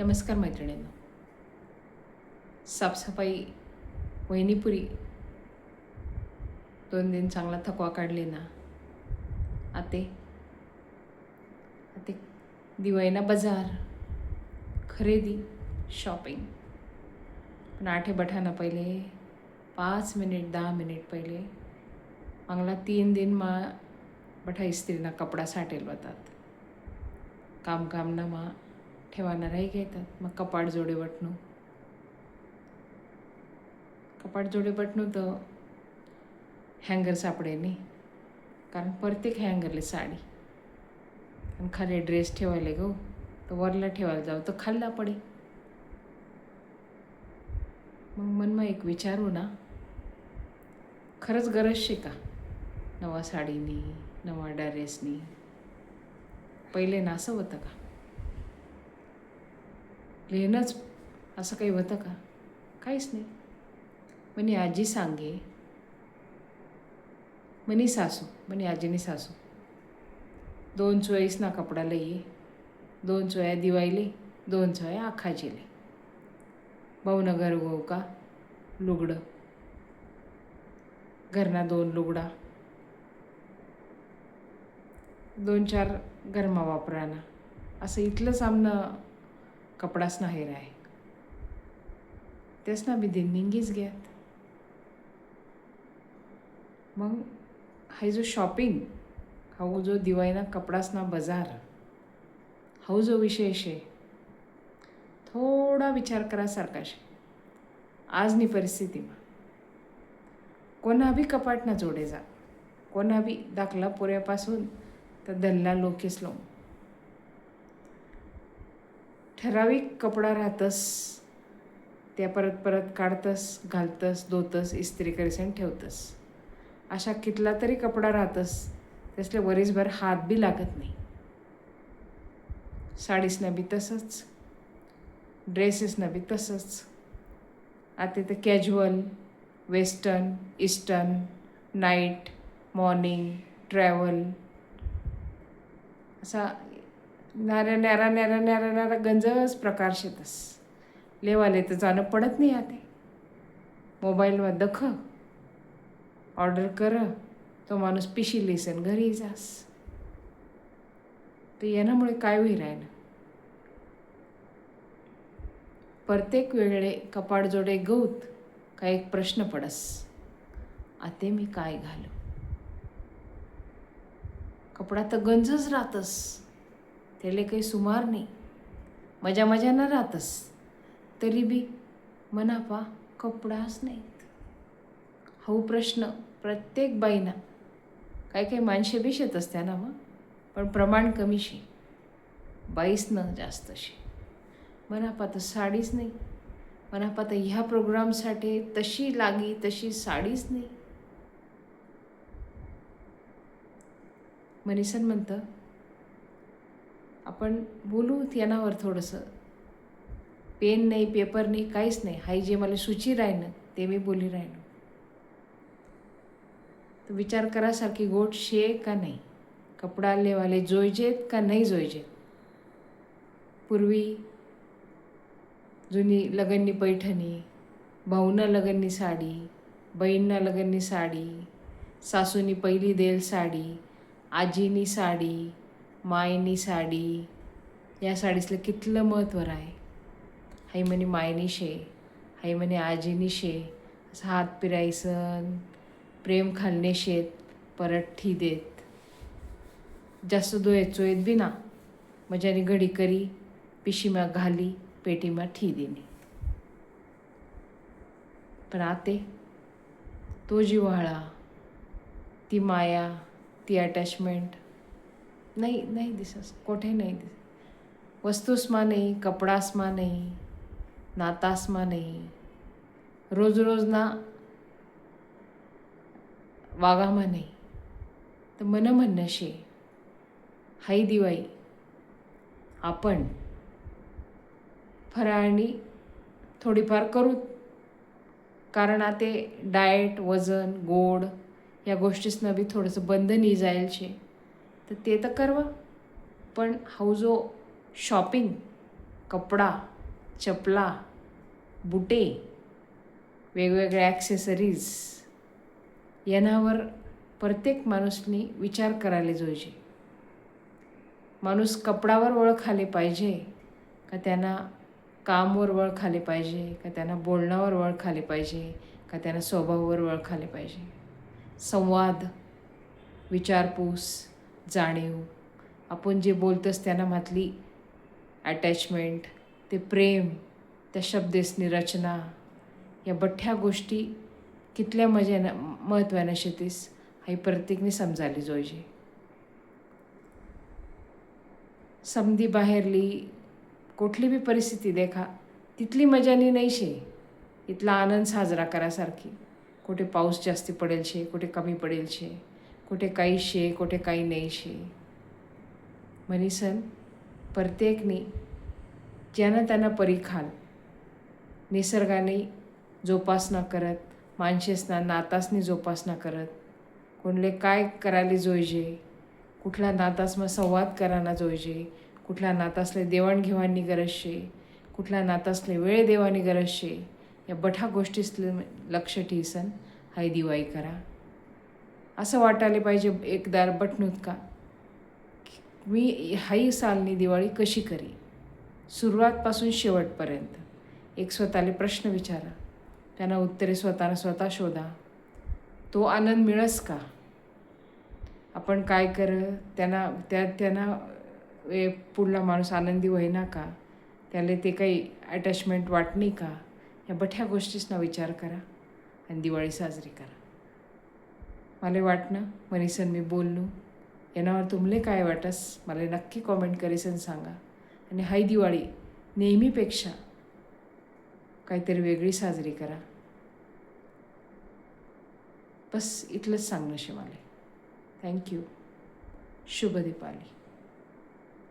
नमस्कार मैत्रिणींनो. साफसफाई वहिनीपुरी. दोन दिन चांगला थकवा काढले ना. आते. आते. दिवाळीना बाजार खरेदी शॉपिंग पण आठे बठाना पहिले पाच मिनिट दहा मिनिट पहिले. मागला तीन दिन मा बठा इस्त्रीना कपडा साठेल बतात काम कामना मा ठेवाणाराही घेतात. मग कपाट जोडे बटणू. कपाट जोडे बटणू तर हँगर सापडे नाही कारण प्रत्येक हँगरले साडी. आणि खाली ड्रेस ठेवायला गो हो. तर वरला ठेवायला जाऊ तर खाल्ला पडे मग मनमा एक विचारू ना. खरंच गरज शे का? नवा साडीनी नवा ड्रेसनी पहिले ना असं होतं का? लिहिणंच असं काही होतं का? काहीच नाही. म्हणे आजी सांगे. म्हणी सासू. म्हणे आजीनी सासू. दोन चोईसना कपडा लई दोन चोया दिवायले. दोन चोया आखाजीले. भावनगर गो हो का? लुगडं. घरना दोन लुगडा. दोन चार गरमा वापराना. असं इथलंच आमनं कपडाच नाही राय. तेच ना मी दिननिंगीच घ्यात मग हाय जो शॉपिंग हा जो दिवाळीना कपडाच ना बाजार हा जो विषय शे थोडा विचार करासारखा शे आजनी परिस्थितीमा. कोणा बी कपाट ना जोडे जा. कोणा बी दाखला पोऱ्यापासून तर दल्ला लोकेस लावून ठराविक कपडा राहतस त्या परत परत काढतस घालतस धुतस इस्त्री करीसन ठेवतस. अशा कितला तरी कपडा राहतस त्यासले वरीसभर हात बी लागत नाही. साडीसनं बी तसंच ड्रेसेसनं बी तसंच. आता तर casual western eastern night morning travel असा नाऱ्या न्यारा न्यारा न्यारा न्यारा गंजच प्रकार शेतस. लेवाले तर जाणं पडत नाही आता मोबाईलवर दख ऑर्डर कर तो माणूस पिशी लिसन घरी जास. तर यानामुळे काय होईल राहिलं? प्रत्येक वेळे कपाडजोडे गौत एक प्रश्न पडस. आते मी काय घालू? कपडा तर गंजच राहतस त्याले काही सुमार नाही. मजा मजानं राहतस. तरी बी मनापा कपडाच नाहीत. हा प्रश्न प्रत्येक बाईना. काही काही माणसे बी शेत असत्या ना मग. पण प्रमाण कमीशी. बाईसनं जास्तशी मनापा तर साडीच नाही. मनापा तर ह्या प्रोग्रामसाठी तशी लागी तशी साडीच नाही. मनीसन म्हणतं आपण बोलू त्यानावर थोडंसं. पेन नाही पेपर नाही काहीच नाही. हाय जे मला सुची राहिनं ते मी बोली राहिलो. तर विचार करासारखी गोट शे का नाही? कपडा लेवाले जोयजेत का नाही जोयजेत? पूर्वी जुनी लगननी पैठणी भाऊना लगननी साडी बहीणना लगननी साडी सासूनी पहिली देल साडी आजीनी साडी मायनी साडी या साडीसलं कितलं महत्त्व आहे? हाई म्हणे मायनी शे. हाई म्हणे आजीनी शे. असं हात पिरायसन प्रेम खालने शेत परत ठी देत. जास्त दोये चोयत बी ना. मजाने घडी करी पिशीमा घाली पेटीमा ठी देणे पण आते तो जिव्हाळा ती माया ती अटॅचमेंट नाही नाही दिसस कोठे नाही दिस वस्तूस्मा नाही कपडासमा नाही नातास्मा नाही. रोज रोज ना वागामा नाही. तर मन म्हणणं शे हाई दिवाळी. आपण फराळणी थोडीफार करू. कारण आता डाएट वजन गोड या गोष्टीसनं बी थोडंसं बंधनी जाईल शे तर ते तर करवा. पण हाऊ जो शॉपिंग कपडा चपला बुटे वेगवेगळ्या ॲक्सेसरीज यानावर प्रत्येक माणूसनी विचार करायला जोईजे माणूस कपडावर ओळखाले पाहिजे का त्यांना कामवर ओळखाले पाहिजे का त्यांना बोलण्यावर ओळखाले पाहिजे का त्यांना स्वभावावर ओळखाले पाहिजे. संवाद विचारपूस जाणीव. आपण जे बोलतोच त्यांना मातली अटॅचमेंट ते प्रेम त्या शब्देसनी रचना या बठ्ठ्या गोष्टी कितल्या मजेनं महत्त्वानं शेतीस ही प्रत्येकने समजाली जोयजे समधी बाहेरली कुठली बी परिस्थिती देखा तिथली मजानी नाही शे इथला आनंद साजरा करासारखी. कुठे पाऊस जास्ती पडेल शे कुठे कमी पडेल शे कुठे काही शे कुठे काही नाही शे. म्हणीसन प्रत्येकने ज्यानं त्यांना परिखाल निसर्गाने जोपासना करत माणसेसना नातासनी जोपासना करत कोणले काय करायला जोयजे कुठल्या नातास मग संवाद कराना जोयजे कुठल्या नातासले देवाणघेवाणनी गरज शे कुठल्या नातासले वेळ देवानी गरज शे या बठा गोष्टीसले लक्ष ठेसन हाय दिवाळी करा. असं वाटायला पाहिजे एकदार बटणूत का? मी हाई सालनी दिवाळी कशी करी? सुरुवातपासून शेवटपर्यंत. एक स्वतःला प्रश्न विचारा. त्यांना उत्तरे स्वतःला स्वतः शोधा. तो आनंद मिळस का? आपण काय कर? त्यांना त्या त्यांना पुढला माणूस आनंदी होईना का? त्याला ते काही अटॅचमेंट वाटणी का? या बठ्या गोष्टीसना विचार करा आणि दिवाळी साजरी करा. मला वाटणं? मनीसन मी बोललो. यानावर तुमले काय वाटस? मला नक्की कॉमेंट करीसन सांगा. आणि हाय दिवाळी नेहमीपेक्षा काहीतरी वेगळी साजरी करा. बस इथलंच सांगणं शे मला. थँक्यू शुभ दीपाली.